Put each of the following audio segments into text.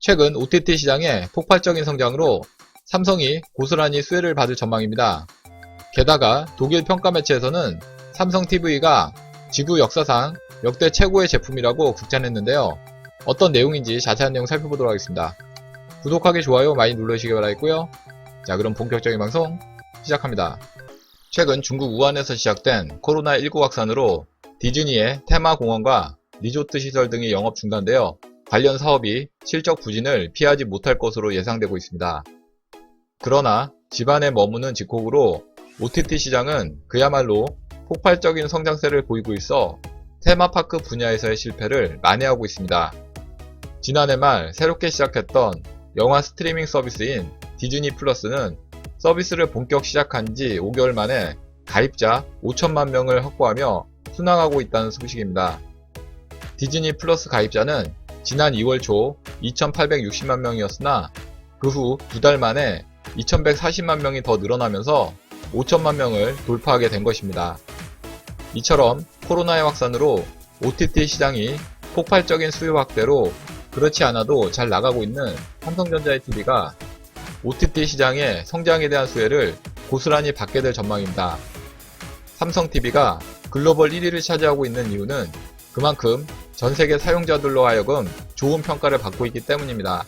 최근 OTT 시장의 폭발적인 성장으로 삼성이 고스란히 수혜를 받을 전망입니다. 게다가 독일 평가 매체에서는 삼성 TV가 지구 역사상 역대 최고의 제품이라고 극찬했는데요. 어떤 내용인지 자세한 내용 살펴보도록 하겠습니다. 구독하기, 좋아요 많이 눌러주시기 바라겠고요. 자, 그럼 본격적인 방송 시작합니다. 최근 중국 우한에서 시작된 코로나19 확산으로 디즈니의 테마 공원과 리조트 시설 등이 영업 중단되어 관련 사업이 실적 부진을 피하지 못할 것으로 예상되고 있습니다. 그러나 집안에 머무는 집콕으로 OTT 시장은 그야말로 폭발적인 성장세를 보이고 있어 테마파크 분야에서의 실패를 만회하고 있습니다. 지난해 말 새롭게 시작했던 영화 스트리밍 서비스인 디즈니 플러스는 서비스를 본격 시작한 지 5개월 만에 가입자 5천만 명을 확보하며 순항하고 있다는 소식입니다. 디즈니 플러스 가입자는 지난 2월 초 2,860만 명이었으나 그 후 두 달 만에 2,140만 명이 더 늘어나면서 5천만 명을 돌파하게 된 것입니다. 이처럼 코로나의 확산으로 OTT 시장이 폭발적인 수요 확대로 그렇지 않아도 잘 나가고 있는 삼성전자의 TV가 OTT 시장의 성장에 대한 수혜를 고스란히 받게 될 전망입니다. 삼성 TV가 글로벌 1위를 차지하고 있는 이유는 그만큼 전 세계 사용자들로 하여금 좋은 평가를 받고 있기 때문입니다.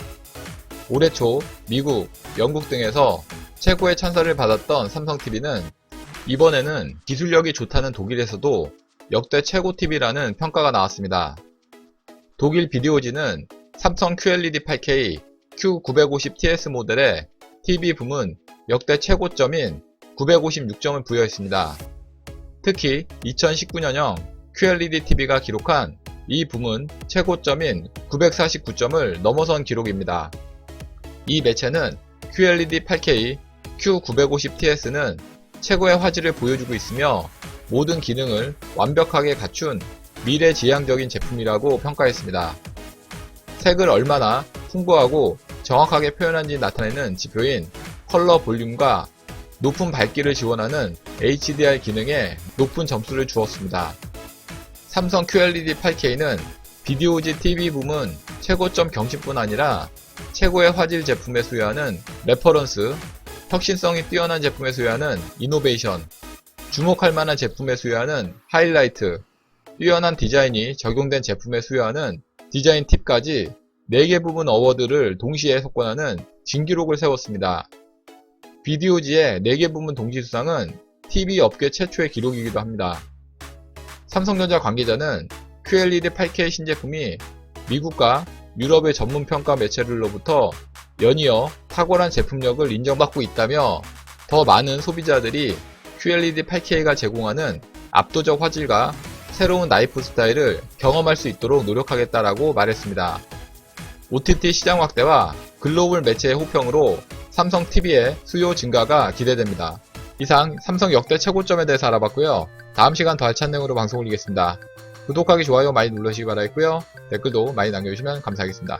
올해 초 미국, 영국 등에서 최고의 찬사를 받았던 삼성 TV는 이번에는 기술력이 좋다는 독일에서도 역대 최고 TV라는 평가가 나왔습니다. 독일 비디오지는 삼성 QLED 8K Q950TS 모델의 TV 부문 역대 최고점인 956점을 부여했습니다. 특히 2019년형 QLED TV가 기록한 이 부문 최고점인 949점을 넘어선 기록입니다. 이 매체는 QLED 8K Q950TS는 최고의 화질을 보여주고 있으며 모든 기능을 완벽하게 갖춘 미래지향적인 제품이라고 평가했습니다. 색을 얼마나 풍부하고 정확하게 표현한지 나타내는 지표인 컬러 볼륨과 높은 밝기를 지원하는 HDR 기능에 높은 점수를 주었습니다. 삼성 QLED 8K는 비디오지 TV 부문 최고점 경신뿐 아니라 최고의 화질 제품에 수여하는 레퍼런스, 혁신성이 뛰어난 제품에 수여하는 이노베이션, 주목할 만한 제품에 수여하는 하이라이트, 뛰어난 디자인이 적용된 제품에 수여하는 디자인 팁까지 4개 부분 어워드를 동시에 석권하는 진기록을 세웠습니다. 비디오지의 4개 부문 동시 수상은 TV 업계 최초의 기록이기도 합니다. 삼성전자 관계자는 QLED 8K 신제품이 미국과 유럽의 전문 평가 매체들로부터 연이어 탁월한 제품력을 인정받고 있다며 더 많은 소비자들이 QLED 8K가 제공하는 압도적 화질과 새로운 라이프 스타일을 경험할 수 있도록 노력하겠다라고 말했습니다. OTT 시장 확대와 글로벌 매체의 호평으로 삼성 TV의 수요 증가가 기대됩니다. 이상 삼성 역대 최고점에 대해서 알아봤고요. 다음 시간 더 알찬 내용으로 방송 올리겠습니다. 구독하기, 좋아요 많이 눌러주시기 바라겠고요. 댓글도 많이 남겨주시면 감사하겠습니다.